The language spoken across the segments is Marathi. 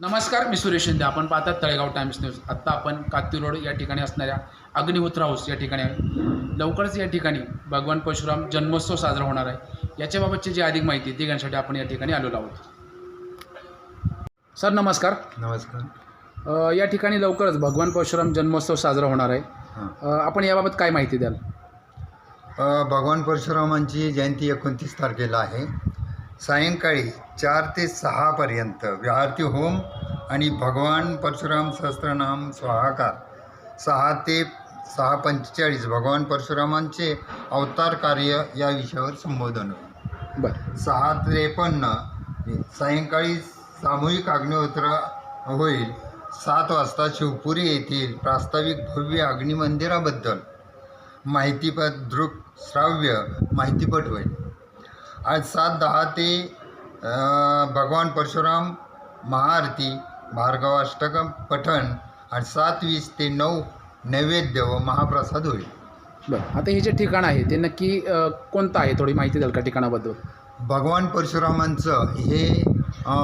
नमस्कार मी सुरेश शिंदे. आपण पाहतात तळेगाव टाइम्स न्यूज. आत्ता आपण कात्ती रोड या ठिकाणी असणाऱ्या अग्निहोत्र हाऊस या ठिकाणी आहे. लवकरच या ठिकाणी भगवान परशुराम जन्मोत्सव साजरा होणार आहे. याच्याबाबतची जी अधिक माहिती ती घेण्यासाठी आपण या ठिकाणी आलेलो आहोत. सर नमस्कार. नमस्कार. अ, या ठिकाणी लवकरच भगवान परशुराम जन्मोत्सव साजरा होणार आहे. हां. अ, आपण याबाबत काय माहिती द्याल? अ, भगवान परशुरामांची जयंती एकोणतीस तारखेला आहे. सायंकाळी चार ते सहापर्यंत आरती होम आणि भगवान परशुराम सहस्त्रनाम स्वाहाकार. सहा ते सहा पंचेचाळीस भगवान परशुरामांचे अवतार कार्य या विषयावर संबोधन होईल. बरं. सहा त्रेपन्न सायंकाळी सामूहिक अग्निहोत्र होईल. सात वाजता शिवपुरी येथील प्रास्ताविक भव्य अग्निमंदिराबद्दल माहितीपट दृक श्राव्य माहितीपट होईल. आज सात दहा ते भगवान परशुराम महाआरती भार्गवाष्टकम पठण आणि सात वीस ते नऊ नैवेद्य व महाप्रसाद होईल. बरं आता हे जे ठिकाण आहे ते नक्की अ, कोणतं आहे थोडी माहिती द्याल का ठिकाणाबद्दल? भगवान परशुरामांचं हे अ,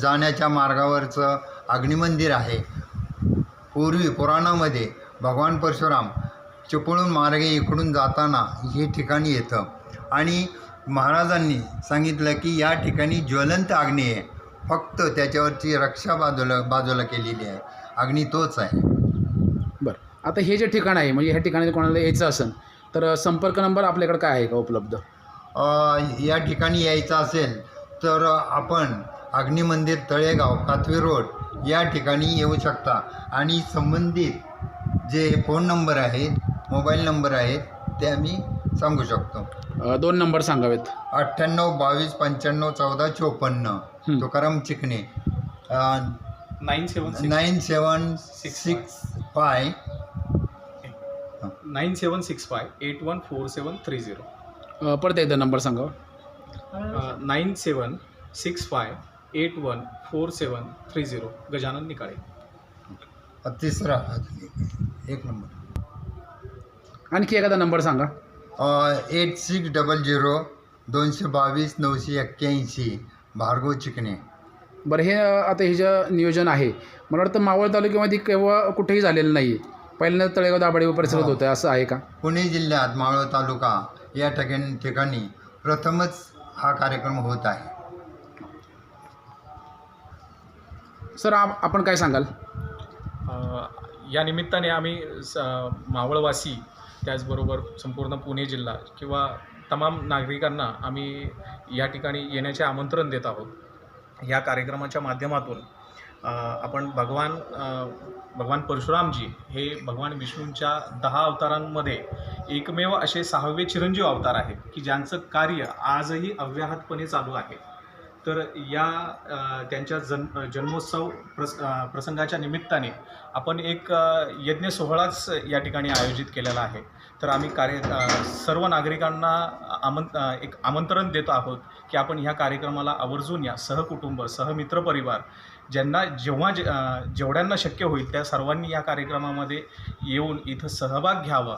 जाण्याच्या मार्गावरचं अग्निमंदिर आहे. पूर्वी पुराणामध्ये भगवान परशुराम चिपळूण मार्गे इकडून जाताना हे ठिकाणी येतं. आणि महाराजांनी सांगितलं की या ठिकाणी ज्वलंत अग्नी आहे. फक्त त्याच्यावरची रक्षा बाजूला बाजूला केलेली आहे. अग्नी तोच आहे. बरं. आता हे जे ठिकाण आहे म्हणजे ह्या ठिकाणी कोणाला यायचं असेल तर संपर्क नंबर आपल्याकडे काय आहे का उपलब्ध? अ, या ठिकाणी यायचं असेल तर आपण अग्निमंदिर तळेगाव काथवी रोड या ठिकाणी येऊ शकता. आणि संबंधित जे फोन नंबर आहेत मोबाईल नंबर आहेत ते आम्ही सांगू शकतो. अ, दोन नंबर सांगावेत. अठ्ठ्याण्णव बावीस पंच्याण्णव चौदा चोपन्न. Tukaram Chikane nine seven six nine seven six five nine seven six five eight one four seven three zero अ, परत एकदा नंबर सांगा nine seven six five eight one four seven three zero Gajanan Nikale. तिसरा एक नंबर. आणखी एखादा नंबर सांगा. एट सिक्स डबल झिरो दोनशे बावीस नऊशे एक्क्याऐंशी. भार्गव चिकणे बरं हे आता हे जे नियोजन आहे मला वाटतं मावळ तालुक्यामध्ये केव्हा कुठेही झालेलं नाही. आहे पहिल्यांदा तळेगाव दाभाडे परिसरात हो. होतं असं आहे का? पुणे जिल्ह्यात मावळ तालुका या ठिकाणी ठिकाणी प्रथमच हा कार्यक्रम होत आहे. सर आप आपण काय सांगाल? या निमित्ताने आम्ही स मावळवासी त्याचबरोबर संपूर्ण पुणे जिल्हा किंवा तमाम नागरिकांना आम्ही या ठिकाणी येण्याचे आमंत्रण देत आहोत. या कार्यक्रमाच्या माध्यमातून आपण भगवान भगवान परशुरामजी हे भगवान विष्णूंच्या दहा अवतारांमध्ये एकमेव असे सहावे चिरंजीव अवतार आहेत की ज्यांचं कार्य आजही अव्याहतपणे चालू आहे. तर या त्यांच्या जन जन्मोत्सव प्रस प्रसंगाच्या निमित्ताने आपण एक यज्ञ सोहळाच या ठिकाणी आयोजित केलेला आहे. तर आम्ही कार्य सर्व नागरिकांना आमं एक आमंत्रण देत आहोत की आपण ह्या कार्यक्रमाला आवर्जून या सहकुटुंब सहमित्रपरिवार ज्यांना जेव्हा जे जेवढ्यांना शक्य होईल त्या सर्वांनी या कार्यक्रमामध्ये येऊन इथं सहभाग घ्यावा.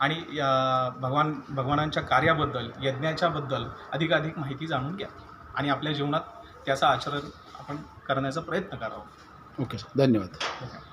आणि या भगवान भगवानांच्या कार्याबद्दल यज्ञाच्याबद्दल अधिकाधिक माहिती जाणून घ्या. आणि आपल्या जीवनात त्याचं आचरण आपण करण्याचा प्रयत्न करावा. ओके सर धन्यवाद. धन्यवाद.